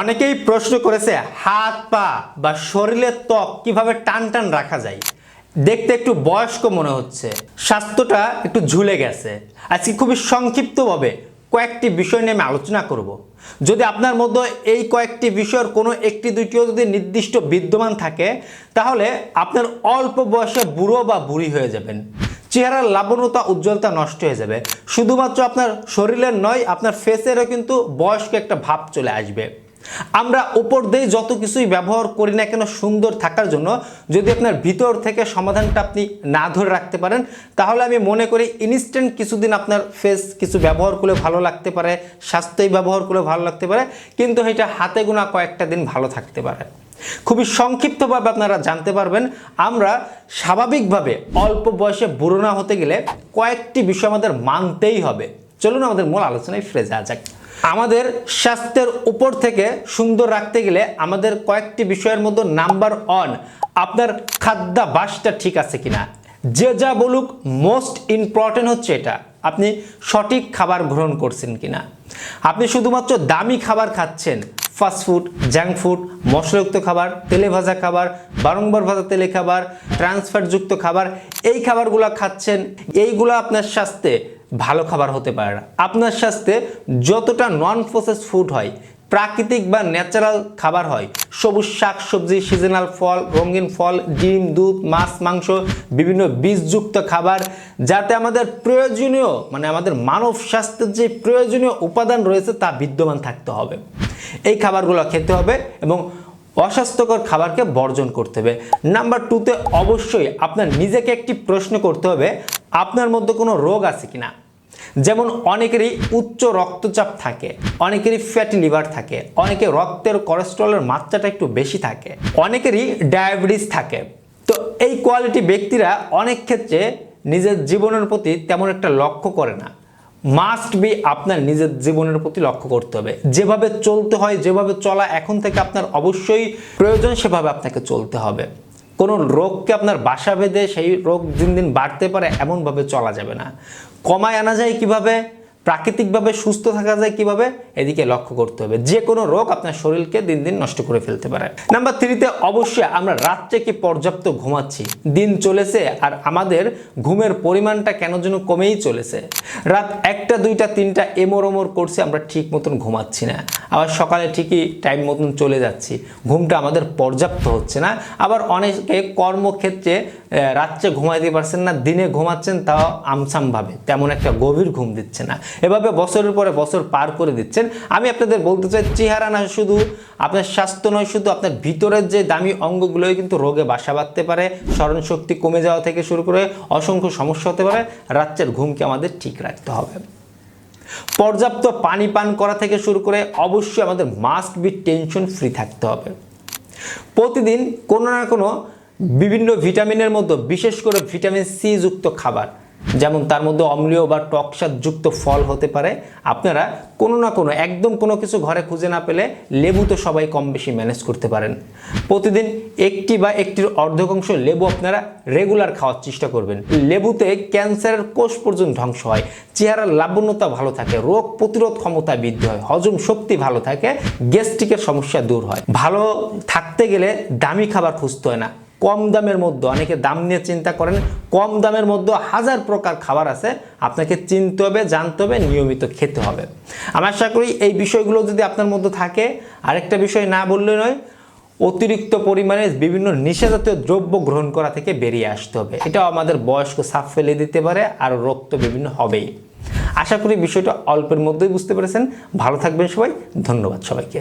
অনেকেই প্রশ্ন করেছে, হাত পা বা শরীরের ত্বক কীভাবে টান টান রাখা যায়? দেখতে একটু বয়স্ক মনে হচ্ছে। স্বাস্থ্যটা একটু ঝুলে গেছে। আজকে খুবই সংক্ষিপ্তভাবে কয়েকটি বিষয় নিয়ে আমি আলোচনা করব। যদি আপনার মধ্যে এই কয়েকটি বিষয়ের কোনো একটি দুইটিও যদি নির্দিষ্ট বিদ্যমান থাকে, তাহলে আপনার অল্প বয়সে বুড়ো বা বুড়ি হয়ে যাবেন। চেহারার লাবণ্যতা, উজ্জ্বলতা নষ্ট হয়ে যাবে। শুধুমাত্র আপনার শরীরের নয়, আপনার ফেসেরও কিন্তু বয়স্ক একটা ভাব চলে আসবে। আমরা উপর দিয়ে যত কিছুই ব্যবহার করি না কেন সুন্দর থাকার জন্য যদি আপনার ভিতর থেকে সমাধানটা আপনি না ধরে রাখতে পারেন, তাহলে আমি মনে করি ইনস্ট্যান্ট কিছুদিন আপনার ফেস কিছু ব্যবহার করলে ভালো লাগতে পারে, স্বাস্থ্যই ব্যবহার করলে ভালো লাগতে পারে, কিন্তু এটা হাতে গোনা কয়েকটা দিন ভালো থাকতে পারে। খুবই সংক্ষিপ্তভাবে আপনারা জানতে পারবেন, আমরা স্বাভাবিকভাবে অল্প বয়সে বুড়ো না হতে গেলে কয়েকটি বিষয় আমাদের মানতেই হবে। চলুন আমাদের মূল আলোচনায় ফিরে যাওয়া যাক। আমাদের স্বাস্থ্যের উপর থেকে সুন্দর রাখতে গেলে আমাদের কয়েকটি বিষয়ের মধ্যে নাম্বার ওয়ান, আপনার খাদ্যাভাসটা ঠিক আছে কিনা? যে যা বলুক মোস্ট ইম্পর্টেন্ট হচ্ছে এটা, আপনি সঠিক খাবার গ্রহণ করছেন কিনা? আপনি শুধুমাত্র দামি খাবার খাচ্ছেন ফাস্টফুড জাঙ্ক ফুড মশলাযুক্ত খাবার, তেলে ভাজা খাবার, বারংবার ভাজা তেলে খাবার ট্রান্সফারযুক্ত খাবার, এই খাবারগুলো খাচ্ছেন, এইগুলো আপনার স্বাস্থ্যে ভালো খাবার হতে পারে না। আপনার স্বাস্থ্যে যতটা নন প্রসেস ফুড হয়, প্রাকৃতিক বা ন্যাচারাল খাবার হয়, সবুজ শাক সবজি সিজনাল ফল, রঙিন ফল, ডিম, দুধ, মাছ, মাংস, বিভিন্ন বীজযুক্ত খাবার, যাতে আমাদের প্রয়োজনীয় মানে আমাদের মানব স্বাস্থ্যের যে প্রয়োজনীয় উপাদান রয়েছে তা বিদ্যমান থাকতে হবে। এই খাবারগুলো খেতে হবে এবং অস্বাস্থ্যকর খাবারকে বর্জন করতে হবে। নাম্বার টুতে অবশ্যই আপনার নিজেকে একটি প্রশ্ন করতে হবে, আপনার মধ্যে কোনো রোগ আছে কিনা? যেমন অনেকেরই উচ্চ রক্তচাপ থাকে, অনেকেরই ফ্যাটি লিভার থাকে, অনেকে রক্তের কোলেস্ট্রলের মাত্রাটা একটু বেশি থাকে, অনেকেরই ডায়াবেটিস থাকে। তো এই কোয়ালিটি ব্যক্তিরা অনেক ক্ষেত্রে নিজের জীবনের প্রতি তেমন একটা লক্ষ্য করে না। মাস্ট বি আপনার নিজের জীবনের প্রতি লক্ষ্য করতে হবে। যেভাবে চলতে হয়, যেভাবে চলা এখন থেকে আপনার অবশ্যই প্রয়োজন, সেভাবে আপনাকে চলতে হবে। কোনো রোগকে আপনার বাসা বেঁধে সেই রোগ দিন দিন বাড়তে পারে, এমনভাবে চলা যাবে না। কমায় আনা যায় কীভাবে? প্রাকৃতিকভাবে সুস্থ থাকা যায় কীভাবে? এদিকে লক্ষ্য করতে হবে। যে কোনো রোগ আপনার শরীরকে দিন দিন নষ্ট করে ফেলতে পারে। নাম্বার থ্রিতে অবশ্যই আমরা রাত্রে কি পর্যাপ্ত ঘুমাচ্ছি? দিন চলেছে আর আমাদের ঘুমের পরিমাণটা কেন যেন কমেই চলেছে। রাত একটা, দুইটা, তিনটা এমর ওমর করছে, আমরা ঠিক মতন ঘুমাচ্ছি না। আবার সকালে ঠিকই টাইম মতন চলে যাচ্ছি। ঘুমটা আমাদের পর্যাপ্ত হচ্ছে না। আবার অনেকে কর্মক্ষেত্রে রাত্রে ঘুমাইতে পারছেন না, দিনে ঘুমাচ্ছেন, তাও আমসামভাবে। তেমন একটা গভীর ঘুম দিচ্ছে না। এভাবে বছরের পরে বছর পার করে দিচ্ছেন। আমি আপনাদের বলতে চাই, চেহারা না শুধু, আপনার স্বাস্থ্য নয় শুধু, আপনার ভিতরের যে দামি অঙ্গগুলোই কিন্তু রোগে বাসা বাঁধতে পারে, স্মরণশক্তি কমে যাওয়া থেকে শুরু করে অসংখ্য সমস্যা হতে পারে রাত্রের ঘুমকে আমাদের ঠিক রাখতে হবে। পর্যাপ্ত পানি পান করা থেকে শুরু করে অবশ্যই আমাদের মাস্ট বি টেনশন ফ্রি থাকতে হবে। প্রতিদিন কোনো না কোনো বিভিন্ন ভিটামিনের মধ্যে, বিশেষ করে ভিটামিন সি যুক্ত খাবার যেমন তার মধ্যে অম্লীয় বা টকসাদযুক্ত ফল হতে পারে। আপনারা কোনো না কোনো, একদম কোনো কিছু ঘরে খুঁজে না পেলে লেবু তো সবাই কম বেশি ম্যানেজ করতে পারেন। প্রতিদিন একটি বা একটির অর্ধকাংশ লেবু আপনারা রেগুলার খাওয়ার চেষ্টা করবেন। লেবুতে ক্যান্সারের কোষ পর্যন্ত ধ্বংস হয়, চেহারার লাবণ্যতা ভালো থাকে, রোগ প্রতিরোধ ক্ষমতা বৃদ্ধি হয়, হজম শক্তি ভালো থাকে গ্যাস্ট্রিকের সমস্যা দূর হয়। ভালো থাকতে গেলে দামি খাবার খুঁজতে হয় না। কম দামের মধ্যে। অনেকে দাম নিয়ে চিন্তা করেন, কম দামের মধ্যে হাজার প্রকার খাবার আছে, আপনাকে চিনতে হবে, জানতে হবে, নিয়মিত খেতে হবে। আমি আশা করি এই বিষয়গুলো যদি আপনার মধ্যে থাকে, আরেকটা বিষয় না বললে নয়, অতিরিক্ত পরিমাণে বিভিন্ন নিষেধাতীয় দ্রব্য গ্রহণ করা থেকে বেরিয়ে আসতে হবে। এটাও আমাদের বয়স্ক সাফ ফেলে দিতে পারে আর রোগ তো বিভিন্ন হবেই। আশা করি বিষয়টা অল্পের মধ্যেই বুঝতে পেরেছেন। ভালো থাকবেন সবাই, ধন্যবাদ সবাইকে।